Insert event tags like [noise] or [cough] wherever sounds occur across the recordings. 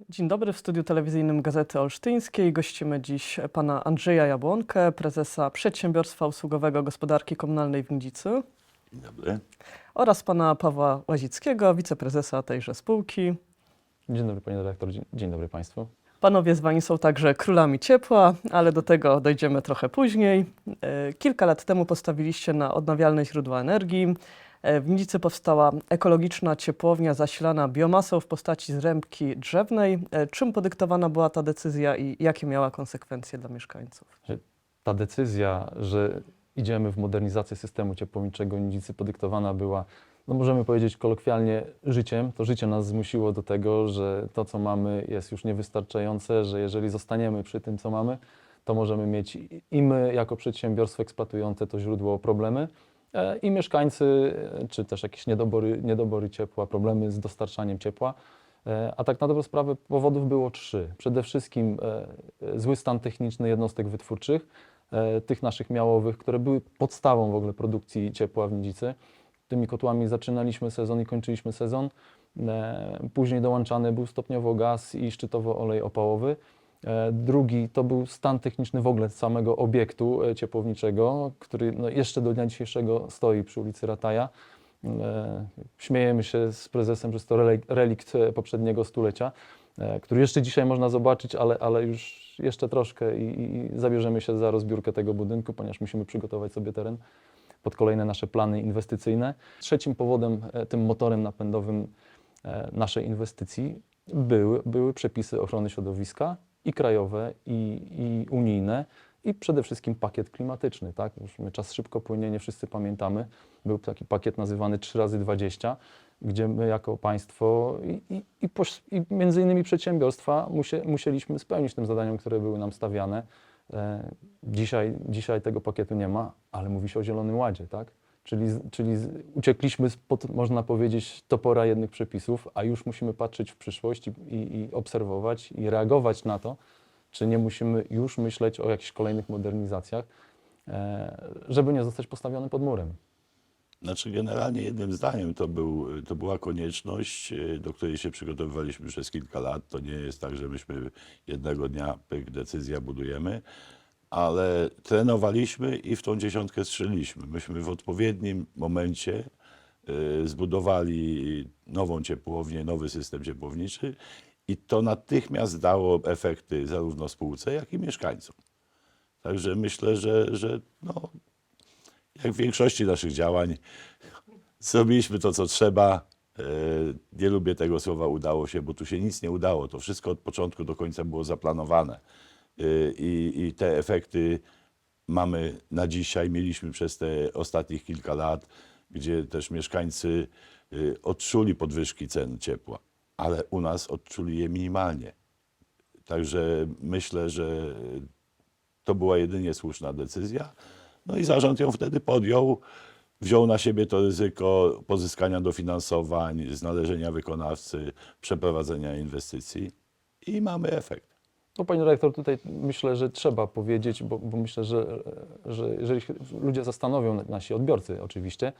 Dzień dobry, w studiu telewizyjnym Gazety Olsztyńskiej gościmy dziś pana Andrzeja Jabłonkę, prezesa Przedsiębiorstwa Usługowego Gospodarki Komunalnej w Gnidzicy Dzień dobry. oraz pana Pawła Łazickiego, wiceprezesa tejże spółki. Dzień dobry panie dyrektor, dzień, dzień dobry państwu. Panowie zwani są także królami ciepła, ale do tego dojdziemy trochę później. E, Kilka lat temu postawiliście na odnawialne źródła energii. E, W Gnidzicy powstała ekologiczna ciepłownia zasilana biomasą w postaci zrębki drzewnej. E, Czym podyktowana była ta decyzja i jakie miała konsekwencje dla mieszkańców? Ta decyzja, że idziemy w modernizację systemu ciepłowniczego Nidzicy podyktowana była, no możemy powiedzieć kolokwialnie, życiem. To życie nas zmusiło do tego, że to, co mamy, jest już niewystarczające, że jeżeli zostaniemy przy tym, co mamy, to możemy mieć i- my, jako przedsiębiorstwo eksploatujące to źródło problemy, i mieszkańcy, e, czy też jakieś niedobory, niedobory ciepła, problemy z dostarczaniem ciepła. E, A tak na dobrą sprawę powodów było trzy. Przede wszystkim e, e, zły stan techniczny jednostek wytwórczych, e, tych naszych miałowych, które były podstawą w ogóle produkcji ciepła w Nidzicy. Tymi kotłami zaczynaliśmy sezon i kończyliśmy sezon. E, Później dołączany był stopniowo gaz i szczytowo olej opałowy. E, Drugi to był stan techniczny w ogóle samego obiektu e, ciepłowniczego, który no, jeszcze do dnia dzisiejszego stoi przy ulicy Rataja. E, Śmiejemy się z prezesem, że jest to relik- relikt poprzedniego stulecia, który jeszcze dzisiaj można zobaczyć, ale, ale już jeszcze troszkę i, i zabierzemy się za rozbiórkę tego budynku, ponieważ musimy przygotować sobie teren pod kolejne nasze plany inwestycyjne. Trzecim powodem, tym motorem napędowym naszej inwestycji były, były przepisy ochrony środowiska i krajowe, i, i unijne, i przede wszystkim pakiet klimatyczny. Tak? Już my czas szybko płynie, nie wszyscy pamiętamy. Był taki pakiet nazywany 3 razy 20 gdzie my jako państwo i, i, i, poś- i między innymi przedsiębiorstwa musie, musieliśmy spełnić tym zadaniem, które były nam stawiane. E, dzisiaj, dzisiaj tego pakietu nie ma, ale mówi się o Zielonym Ładzie, tak? Czyli, czyli uciekliśmy spod, można powiedzieć, topora jednych przepisów, a już musimy patrzeć w przyszłość i, i, obserwować i reagować na to, czy nie musimy już myśleć o jakichś kolejnych modernizacjach, e, żeby nie zostać postawionym pod murem. Znaczy generalnie jednym zdaniem to, był, to była konieczność, e, do której się przygotowywaliśmy przez kilka lat. To nie jest tak, że myśmy jednego dnia pyk, decyzja budujemy, ale trenowaliśmy i w tą dziesiątkę strzeliliśmy. Myśmy w odpowiednim momencie e, zbudowali nową ciepłownię, nowy system ciepłowniczy i to natychmiast dało efekty zarówno spółce, jak i mieszkańcom. Także myślę, że, że no, jak w większości naszych działań, [laughs] zrobiliśmy to, co trzeba. E, Nie lubię tego słowa udało się, bo tu się nic nie udało. To wszystko od początku do końca było zaplanowane. E, I, i te efekty mamy na dzisiaj, mieliśmy przez te ostatnich kilka lat, gdzie też mieszkańcy e, odczuli podwyżki cen ciepła, ale u nas odczuli je minimalnie. Także myślę, że to była jedynie słuszna decyzja. No i zarząd ją wtedy podjął. Wziął na siebie to ryzyko pozyskania dofinansowań, znalezienia wykonawcy, przeprowadzenia inwestycji i mamy efekt. No panie dyrektor, tutaj myślę, że trzeba powiedzieć, bo, bo myślę, że, że jeżeli ludzie zastanowią, nasi odbiorcy oczywiście,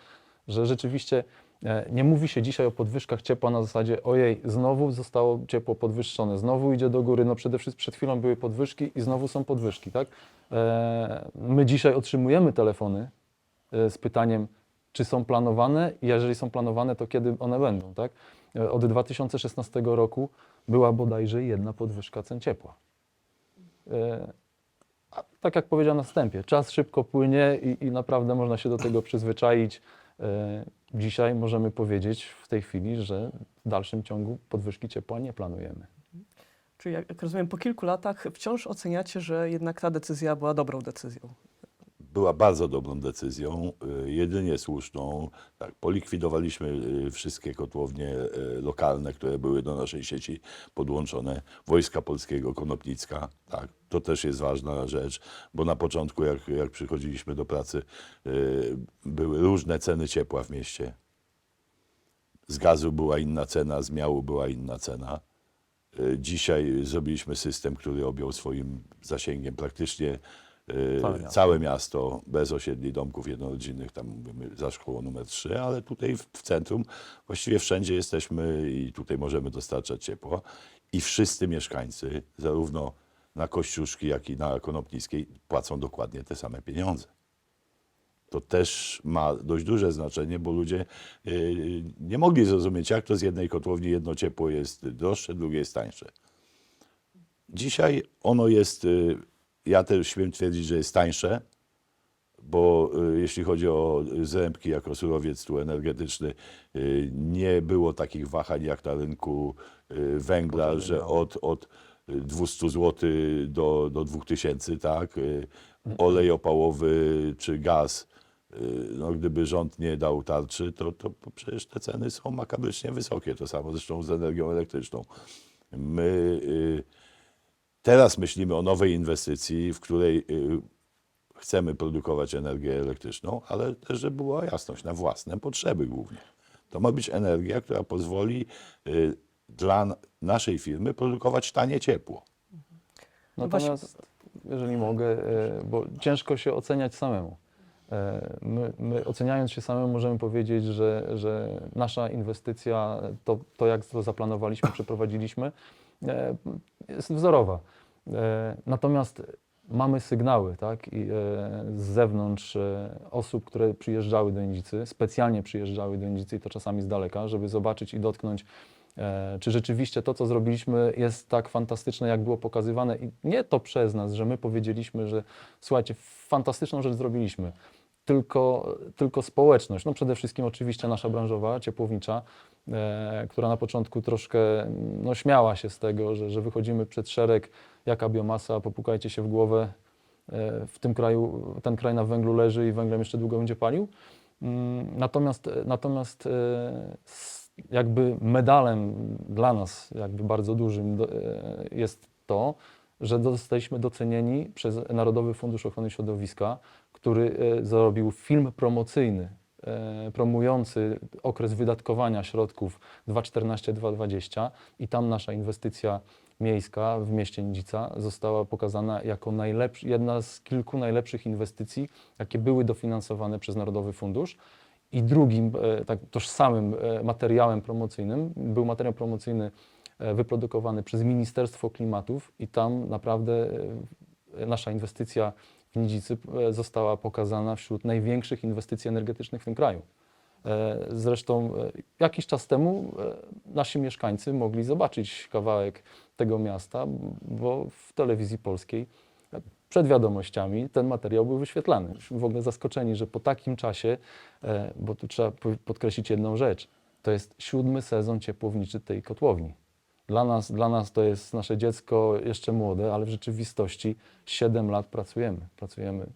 że rzeczywiście e, nie mówi się dzisiaj o podwyżkach ciepła na zasadzie ojej, znowu zostało ciepło podwyższone, znowu idzie do góry, no przede wszystkim przed chwilą były podwyżki i znowu są podwyżki, tak? E, My dzisiaj otrzymujemy telefony e, z pytaniem, czy są planowane i jeżeli są planowane, to kiedy one będą, tak? Od 2016 roku była bodajże jedna podwyżka cen ciepła. E, A tak jak powiedziałem na wstępie, czas szybko płynie i, i naprawdę można się do tego przyzwyczaić. E, Dzisiaj możemy powiedzieć w tej chwili, że w dalszym ciągu podwyżki ciepła nie planujemy. Czyli jak, jak rozumiem, po kilku latach wciąż oceniacie, że jednak ta decyzja była dobrą decyzją. Była bardzo dobrą decyzją, y, jedynie słuszną. Tak, polikwidowaliśmy y, wszystkie kotłownie y, lokalne, które były do naszej sieci podłączone. Wojska Polskiego, Konopnicka. Tak, to też jest ważna rzecz, bo na początku, jak, jak przychodziliśmy do pracy, były różne ceny ciepła w mieście. Z gazu była inna cena, z miału była inna cena. Dzisiaj zrobiliśmy system, który objął swoim zasięgiem praktycznie Całe miasto. całe miasto, bez osiedli domków jednorodzinnych, tam mówimy za szkołą numer 3, ale tutaj w, w centrum właściwie wszędzie jesteśmy i tutaj możemy dostarczać ciepło. i wszyscy mieszkańcy, zarówno na Kościuszki, jak i na Konopnickiej, płacą dokładnie te same pieniądze. To też ma dość duże znaczenie, bo ludzie yy, nie mogli zrozumieć, jak to z jednej kotłowni jedno ciepło jest droższe, drugie jest tańsze. Dzisiaj ono jest, y, ja też śmiem twierdzić, że jest tańsze, bo y, jeśli chodzi o zrębki jako surowiec tu energetyczny, y, nie było takich wahań jak na rynku y, węgla, że od, od 200 zł do, do 2000, tak? Olej opałowy czy gaz, no gdyby rząd nie dał tarczy, to, to przecież te ceny są makabrycznie wysokie. To samo zresztą z energią elektryczną. My teraz myślimy o nowej inwestycji, w której y, chcemy produkować energię elektryczną, ale też, żeby była jasność, na własne potrzeby głównie. To ma być energia, która pozwoli y, dla naszej firmy produkować tanie ciepło. No właśnie- Natomiast, jeżeli mogę, e, bo ciężko się oceniać samemu. My, my oceniając się samemu możemy powiedzieć, że, że nasza inwestycja, to, to jak to zaplanowaliśmy, przeprowadziliśmy, jest wzorowa. E, Natomiast mamy sygnały tak, e, z zewnątrz e, osób, które przyjeżdżały do Nidzicy, specjalnie przyjeżdżały do Nidzicy i to czasami z daleka, żeby zobaczyć i dotknąć czy rzeczywiście to, co zrobiliśmy, jest tak fantastyczne, jak było pokazywane. I nie to przez nas, że my powiedzieliśmy, że słuchajcie, fantastyczną rzecz zrobiliśmy, tylko, tylko społeczność. No przede wszystkim oczywiście nasza branżowa, ciepłownicza, e, która na początku troszkę no, śmiała się z tego, że, że wychodzimy przed szereg, jaka biomasa, popukajcie się w głowę. E, w tym kraju, ten kraj na węglu leży i węglem jeszcze długo będzie palił. Mm, Natomiast, natomiast e, jakby medalem dla nas, jakby bardzo dużym e, jest to, że zostaliśmy docenieni przez Narodowy Fundusz Ochrony Środowiska, który e, zrobił film promocyjny e, promujący okres wydatkowania środków 2014-2020 i tam nasza inwestycja miejska w mieście Nidzica została pokazana jako jedna z kilku najlepszych inwestycji, jakie były dofinansowane przez Narodowy Fundusz. I drugim, e, tak tożsamym materiałem promocyjnym był materiał promocyjny wyprodukowany przez Ministerstwo Klimatów i tam naprawdę nasza inwestycja Nidzicy e, została pokazana wśród największych inwestycji energetycznych w tym kraju. E, Zresztą e, jakiś czas temu nasi mieszkańcy mogli zobaczyć kawałek tego miasta, bo w telewizji polskiej przed wiadomościami ten materiał był wyświetlany. W ogóle zaskoczeni, że po takim czasie, bo tu trzeba po- podkreślić jedną rzecz, to jest siódmy sezon ciepłowniczy tej kotłowni. Dla nas, dla nas to jest nasze dziecko jeszcze młode, ale w rzeczywistości 7 lat pracujemy. Pracujemy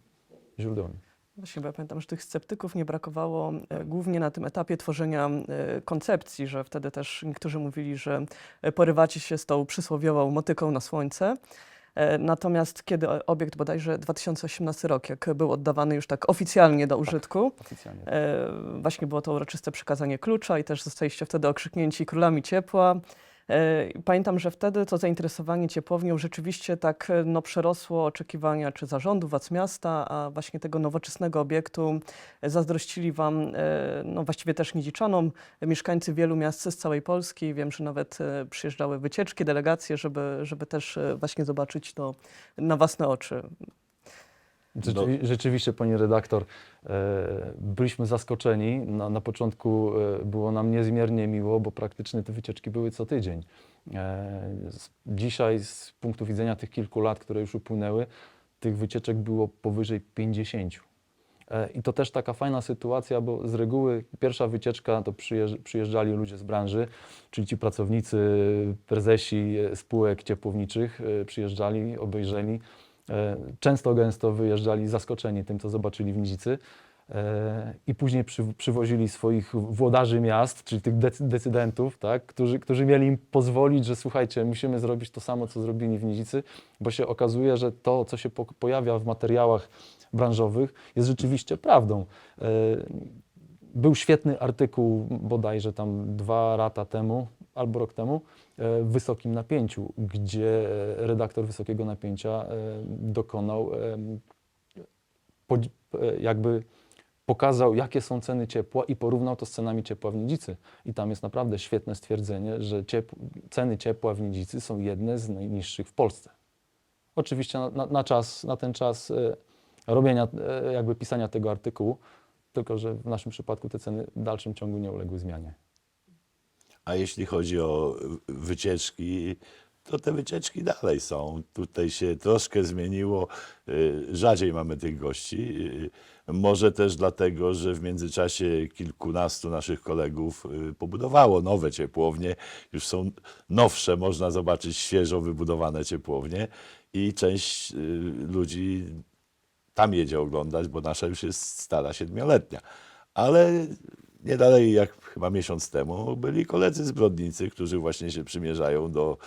źródłami. Właśnie, bo ja pamiętam, że tych sceptyków nie brakowało e, głównie na tym etapie tworzenia e, koncepcji, że wtedy też niektórzy mówili, że e, porywacie się z tą przysłowiową motyką na słońce. E, Natomiast kiedy obiekt bodajże 2018 rok, jak był oddawany już tak oficjalnie do użytku, Oficjalnie. E, Właśnie było to uroczyste przekazanie klucza i też zostaliście wtedy okrzyknięci królami ciepła. E, Pamiętam, że wtedy to zainteresowanie ciepłownią rzeczywiście tak e, no, przerosło oczekiwania czy zarządu władz miasta, a właśnie tego nowoczesnego obiektu zazdrościli Wam, e, no właściwie też niedziczanom, mieszkańcy wielu miast z całej Polski. Wiem, że nawet przyjeżdżały wycieczki, delegacje, żeby, żeby też właśnie zobaczyć to na własne oczy. Rzeczywi rzeczywiście, pani redaktor, e, byliśmy zaskoczeni. Na, na początku e, było nam niezmiernie miło, bo praktycznie te wycieczki były co tydzień. E, dzisiaj, z punktu widzenia tych kilku lat, które już upłynęły, tych wycieczek było powyżej 50. E, I to też taka fajna sytuacja, bo z reguły pierwsza wycieczka to przyjeżdż, przyjeżdżali ludzie z branży, czyli ci pracownicy, prezesi spółek ciepłowniczych przyjeżdżali, obejrzeli. E, Często gęsto wyjeżdżali zaskoczeni tym, co zobaczyli w Nidzicy. E, I później przy, przywozili swoich włodarzy miast, czyli tych decy- decydentów, tak, którzy, którzy mieli im pozwolić, że słuchajcie, musimy zrobić to samo, co zrobili w Nidzicy, bo się okazuje, że to, co się po, pojawia w materiałach branżowych, jest rzeczywiście prawdą. E, Był świetny artykuł, bodajże tam dwa lata temu, albo rok temu, e, w wysokim napięciu, gdzie redaktor wysokiego napięcia e, dokonał e, jakby pokazał, jakie są ceny ciepła i porównał to z cenami ciepła w Nidzicy. I tam jest naprawdę świetne stwierdzenie, że ceny ciepła w Nidzicy są jedne z najniższych w Polsce. Oczywiście na, na, na czas, na ten czas robienia, jakby pisania tego artykułu, tylko że w naszym przypadku te ceny w dalszym ciągu nie uległy zmianie. A jeśli chodzi o wycieczki, to te wycieczki dalej są. Tutaj się troszkę zmieniło. y, Rzadziej mamy tych gości. Y, Może też dlatego, że w międzyczasie kilkunastu naszych kolegów y, pobudowało nowe ciepłownie. Już są nowsze, można zobaczyć świeżo wybudowane ciepłownie i część ludzi tam jedzie oglądać, bo nasza już jest stara siedmioletnia. Ale nie dalej jak chyba miesiąc temu byli koledzy z Brodnicy, którzy właśnie się przymierzają do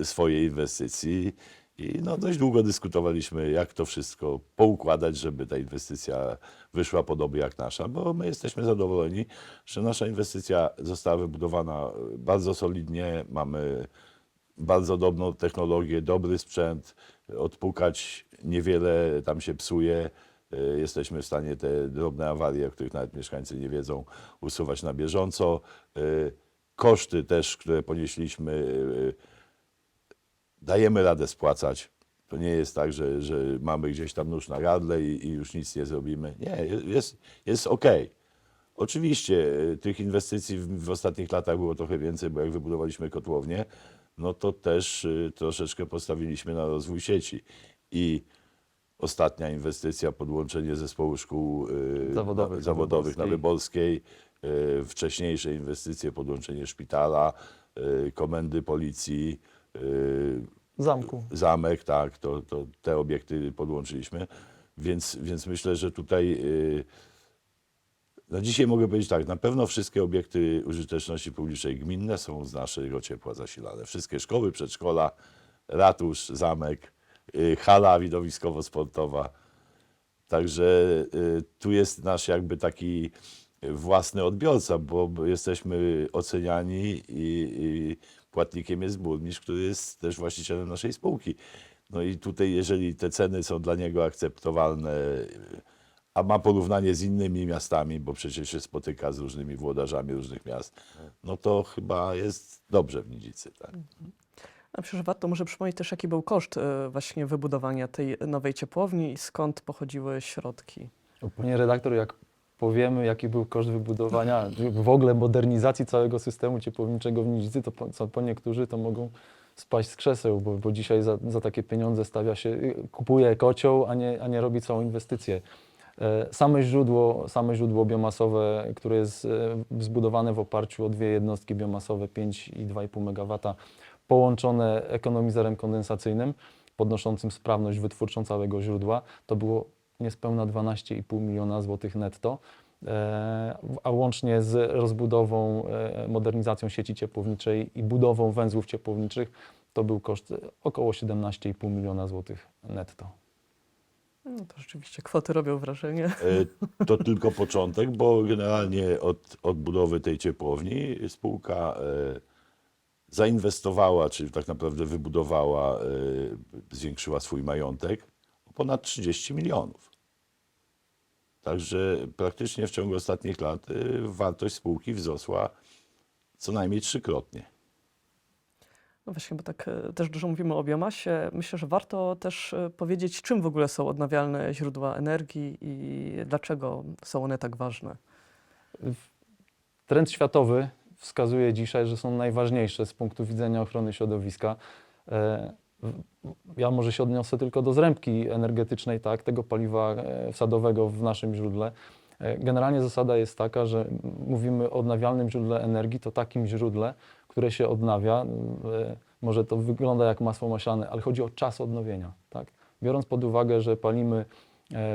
y, swojej inwestycji. I no, dość długo dyskutowaliśmy, jak to wszystko poukładać, żeby ta inwestycja wyszła podobnie jak nasza, bo my jesteśmy zadowoleni, że nasza inwestycja została wybudowana bardzo solidnie, mamy bardzo dobrą technologię, dobry sprzęt, odpukać niewiele tam się psuje. Y, Jesteśmy w stanie te drobne awarie, o których nawet mieszkańcy nie wiedzą, usuwać na bieżąco. Y, Koszty też, które ponieśliśmy, y, dajemy radę spłacać. To nie jest tak, że, że mamy gdzieś tam nóż na gardle i, i już nic nie zrobimy. Nie, jest, jest ok. Oczywiście tych inwestycji w, w ostatnich latach było trochę więcej, bo jak wybudowaliśmy kotłownię, no to też troszeczkę postawiliśmy na rozwój sieci. I ostatnia inwestycja, podłączenie zespołu szkół y, Zawodowych na, zawodowych na Wyborskiej. Y, wcześniejsze inwestycje, podłączenie szpitala, y, komendy policji, y, Zamku. zamek, tak, to, to te obiekty podłączyliśmy. Więc, więc myślę, że tutaj y, no dzisiaj mogę powiedzieć tak, na pewno wszystkie obiekty użyteczności publicznej gminne są z naszego ciepła zasilane. Wszystkie szkoły, przedszkola, ratusz, zamek, hala widowiskowo-sportowa. Także y, tu jest nasz jakby taki własny odbiorca, bo jesteśmy oceniani i, i płatnikiem jest burmistrz, który jest też właścicielem naszej spółki. No i tutaj, jeżeli te ceny są dla niego akceptowalne, a ma porównanie z innymi miastami, bo przecież się spotyka z różnymi włodarzami różnych miast, no to chyba jest dobrze w Nidzicy. Tak? A że warto może przypomnieć też, jaki był koszt e, właśnie wybudowania tej nowej ciepłowni i skąd pochodziły środki. Panie redaktor, jak powiemy, jaki był koszt wybudowania, w ogóle modernizacji całego systemu ciepłowniczego w Nidzicy, to po, co po niektórzy to mogą spaść z krzeseł, bo, bo dzisiaj za, za takie pieniądze stawia się, y, kupuje kocioł, a nie, a nie robi całą inwestycję. E, Same źródło, same źródło biomasowe, które jest e, zbudowane w oparciu o dwie jednostki biomasowe 5 i 2,5 MW, połączone ekonomizerem kondensacyjnym, podnoszącym sprawność wytwórczą całego źródła, to było niespełna 12,5 miliona złotych netto, e, a łącznie z rozbudową, e, modernizacją sieci ciepłowniczej i budową węzłów ciepłowniczych to był koszt około 17,5 miliona złotych netto. No to rzeczywiście kwoty robią wrażenie. E, To tylko początek, bo generalnie od odbudowy tej ciepłowni spółka zainwestowała, czyli tak naprawdę wybudowała, e, zwiększyła swój majątek o ponad 30 milionów. Także praktycznie w ciągu ostatnich lat e, wartość spółki wzrosła co najmniej trzykrotnie. No właśnie, bo tak e, też dużo mówimy o biomasie. Myślę, że warto też powiedzieć, czym w ogóle są odnawialne źródła energii i dlaczego są one tak ważne. Trend światowy wskazuje dzisiaj, że są najważniejsze z punktu widzenia ochrony środowiska. E, Ja może się odniosę tylko do zrębki energetycznej, tak, tego paliwa e, wsadowego w naszym źródle. E, Generalnie zasada jest taka, że mówimy o odnawialnym źródle energii, to takim źródle, które się odnawia. Może to wygląda jak masło maślane, ale chodzi o czas odnowienia. Tak? Biorąc pod uwagę, że palimy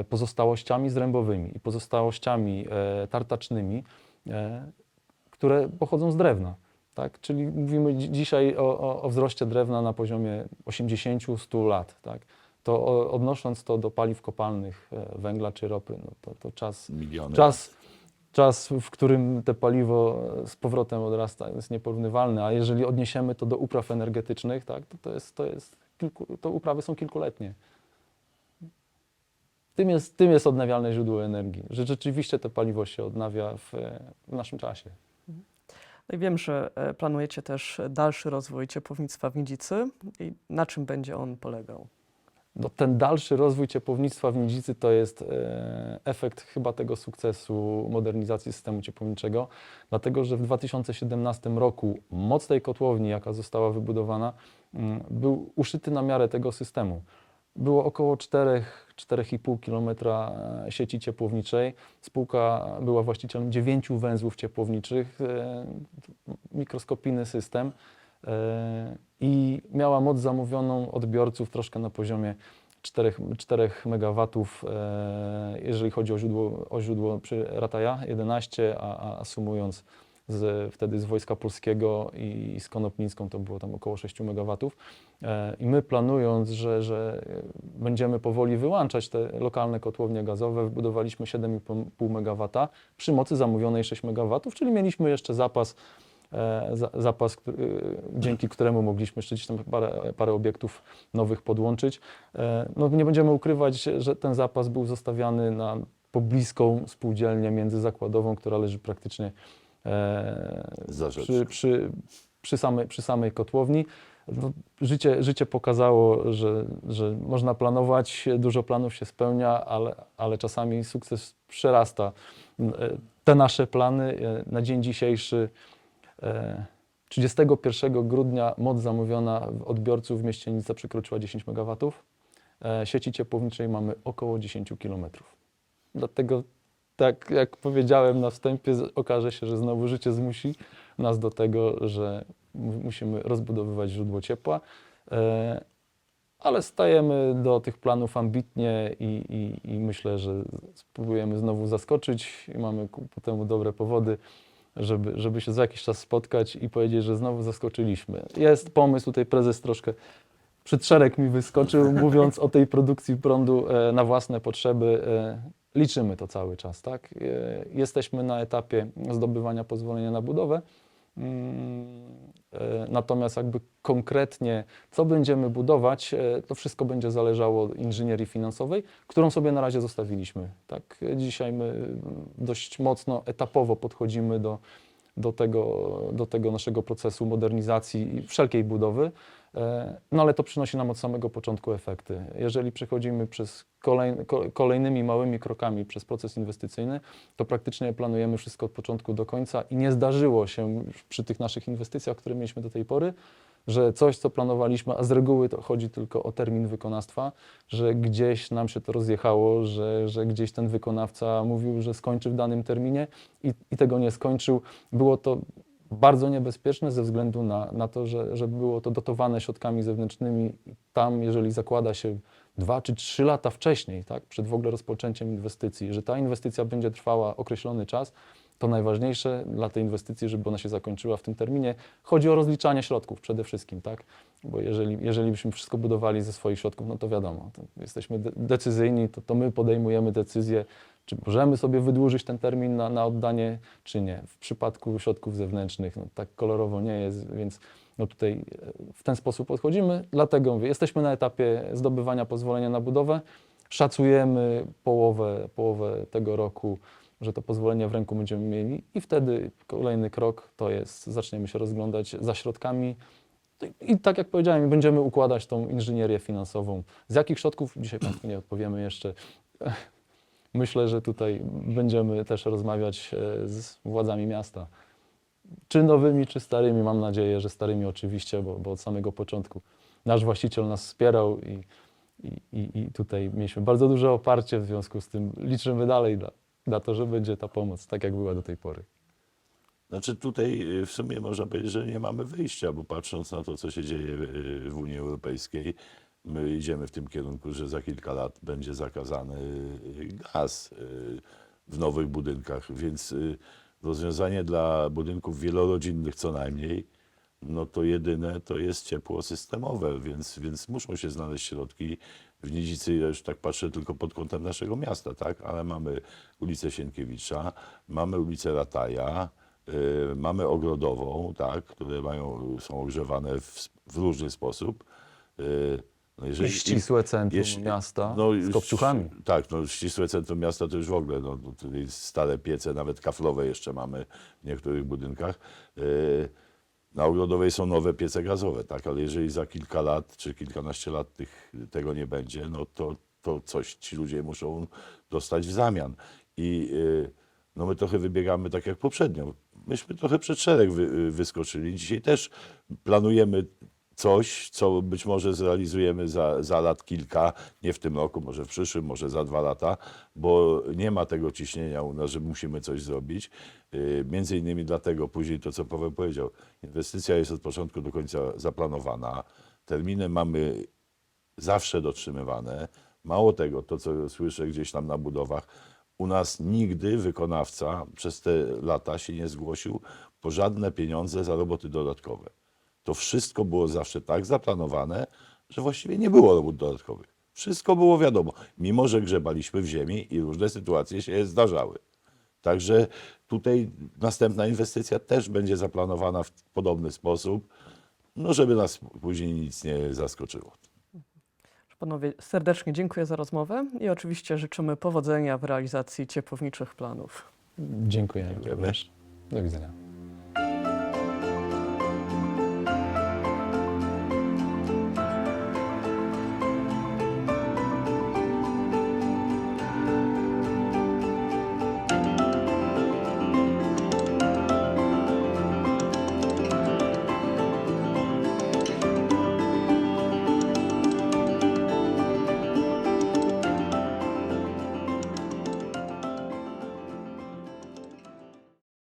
pozostałościami zrębowymi i pozostałościami tartacznymi, które pochodzą z drewna. Tak? Czyli mówimy dzi- dzisiaj o, o, o wzroście drewna na poziomie 80-100 lat. Tak? To o, odnosząc to do paliw kopalnych, e, węgla czy ropy, no to, to czas, Miliony. czas, czas, w którym te paliwo z powrotem odrasta, jest nieporównywalny. A jeżeli odniesiemy to do upraw energetycznych, tak, to, to, jest, to, jest kilku, to uprawy są kilkuletnie. tym jest, tym jest odnawialne źródło energii, że rzeczywiście to paliwo się odnawia w, w naszym czasie. No i wiem, że e, planujecie też dalszy rozwój ciepłownictwa w Nidzicy. I na czym będzie on polegał? No, ten dalszy rozwój ciepłownictwa w Nidzicy to jest e, efekt chyba tego sukcesu modernizacji systemu ciepłowniczego, dlatego że w 2017 roku moc tej kotłowni, jaka została wybudowana, mm, był uszyty na miarę tego systemu. Było około 4-4,5 km sieci ciepłowniczej. Spółka była właścicielem dziewięciu węzłów ciepłowniczych, e, mikroskopijny system e, i miała moc zamówioną odbiorców troszkę na poziomie 4, 4 MW, e, jeżeli chodzi o źródło, o źródło przy Rataja 11, a, a sumując z, wtedy z Wojska Polskiego i z Konopnicką to było tam około 6 MW. E, I my planując, że, że będziemy powoli wyłączać te lokalne kotłownie gazowe, wybudowaliśmy 7,5 MW przy mocy zamówionej 6 MW, czyli mieliśmy jeszcze zapas e, za- zapas, dzięki któremu mogliśmy jeszcze gdzieś tam parę, parę obiektów nowych podłączyć. E, No, nie będziemy ukrywać, że ten zapas był zostawiany na pobliską spółdzielnię międzyzakładową, która leży praktycznie e. przy, przy, przy, samej, przy samej kotłowni. No, życie, życie pokazało, że, że można planować, dużo planów się spełnia, ale, ale czasami sukces przerasta e, te nasze plany. E, Na dzień dzisiejszy, e, 31 grudnia, moc zamówiona w odbiorców w mieście Nica przekroczyła 10 MW. E, Sieci ciepłowniczej mamy około 10 km. Dlatego, tak jak powiedziałem na wstępie, okaże się, że znowu życie zmusi nas do tego, że mu- musimy rozbudowywać źródło ciepła. E, ale stajemy do tych planów ambitnie i, i, i myślę, że spróbujemy znowu zaskoczyć i mamy ku temu dobre powody, żeby, żeby się za jakiś czas spotkać i powiedzieć, że znowu zaskoczyliśmy. Jest pomysł, tutaj prezes troszkę przed szereg mi wyskoczył, mówiąc o tej produkcji prądu e, na własne potrzeby. Liczymy to cały czas, tak? E, jesteśmy na etapie zdobywania pozwolenia na budowę. Mm, e, Natomiast jakby konkretnie, co będziemy budować, e, to wszystko będzie zależało od inżynierii finansowej, którą sobie na razie zostawiliśmy. Tak? Dzisiaj my mm, dość mocno etapowo podchodzimy do, do, tego, do tego naszego procesu modernizacji i wszelkiej budowy, no ale to przynosi nam od samego początku efekty. Jeżeli przechodzimy przez kolej, ko- kolejnymi małymi krokami przez proces inwestycyjny, to praktycznie planujemy wszystko od początku do końca i nie zdarzyło się przy tych naszych inwestycjach, które mieliśmy do tej pory, że coś, co planowaliśmy, a z reguły to chodzi tylko o termin wykonawstwa, że gdzieś nam się to rozjechało, że, że gdzieś ten wykonawca mówił, że skończy w danym terminie i, i tego nie skończył. Było to bardzo niebezpieczne ze względu na, na to, że, że było to dotowane środkami zewnętrznymi. Tam, jeżeli zakłada się dwa czy trzy lata wcześniej, tak, przed w ogóle rozpoczęciem inwestycji, że ta inwestycja będzie trwała określony czas, to najważniejsze dla tej inwestycji, żeby ona się zakończyła w tym terminie, chodzi o rozliczanie środków przede wszystkim, tak? Bo jeżeli, jeżeli byśmy wszystko budowali ze swoich środków, no to wiadomo, to jesteśmy de- decyzyjni, to, to my podejmujemy decyzję, czy możemy sobie wydłużyć ten termin na, na oddanie, czy nie. W przypadku środków zewnętrznych no, tak kolorowo nie jest, więc no tutaj e, w ten sposób podchodzimy. Dlatego mówię, jesteśmy na etapie zdobywania pozwolenia na budowę. Szacujemy połowę, połowę tego roku, że to pozwolenie w ręku będziemy mieli i wtedy kolejny krok to jest, zaczniemy się rozglądać za środkami i tak jak powiedziałem, będziemy układać tą inżynierię finansową. Z jakich środków? Dzisiaj Państwu nie odpowiemy jeszcze. [laughs] Myślę, że tutaj będziemy też rozmawiać e, z władzami miasta. Czy nowymi, czy starymi. Mam nadzieję, że starymi oczywiście, bo, bo od samego początku nasz właściciel nas wspierał i, i, i, tutaj mieliśmy bardzo duże oparcie, w związku z tym liczymy dalej na, na to, że będzie ta pomoc, tak jak była do tej pory. Znaczy tutaj y, w sumie można powiedzieć, że nie mamy wyjścia, bo patrząc na to, co się dzieje y, w Unii Europejskiej, my idziemy w tym kierunku, że za kilka lat będzie zakazany y, gaz w nowych budynkach, więc rozwiązanie dla budynków wielorodzinnych co najmniej, no to jedyne to jest ciepło systemowe, więc, więc muszą się znaleźć środki. W Nidzicy, ja już tak patrzę tylko pod kątem naszego miasta, tak, ale mamy ulicę Sienkiewicza, mamy ulicę Rataja, y, mamy Ogrodową, tak, które mają, są ogrzewane w, w różny sposób. Y, No jeżeli, Ścisłe centrum jeśli- miasta no, z kopciuchami. Tak, no ścisłe centrum miasta to już w ogóle, no, no, tutaj stare piece, nawet kaflowe jeszcze mamy w niektórych budynkach. Yy, Na Ogrodowej są nowe piece gazowe, tak, ale jeżeli za kilka lat czy kilkanaście lat tych, tego nie będzie, no to, to coś ci ludzie muszą dostać w zamian. I yy, no my trochę wybiegamy tak jak poprzednio. Myśmy trochę przed szereg wy, wyskoczyli. Dzisiaj też planujemy coś, co być może zrealizujemy za, za lat kilka, nie w tym roku, może w przyszłym, może za dwa lata, bo nie ma tego ciśnienia u nas, że musimy coś zrobić. Yy, Między innymi dlatego później to, co Paweł powiedział, inwestycja jest od początku do końca zaplanowana, terminy mamy zawsze dotrzymywane. Mało tego, to co słyszę gdzieś tam na budowach, u nas nigdy wykonawca przez te lata się nie zgłosił po żadne pieniądze za roboty dodatkowe. To wszystko było zawsze tak zaplanowane, że właściwie nie było robót dodatkowych. Wszystko było wiadomo, mimo że grzebaliśmy w ziemi i różne sytuacje się zdarzały. Także tutaj następna inwestycja też będzie zaplanowana w podobny sposób, no żeby nas później nic nie zaskoczyło. Panowie, serdecznie dziękuję za rozmowę i oczywiście życzymy powodzenia w realizacji ciepłowniczych planów. Dziękuję. Dziękujemy. Do widzenia.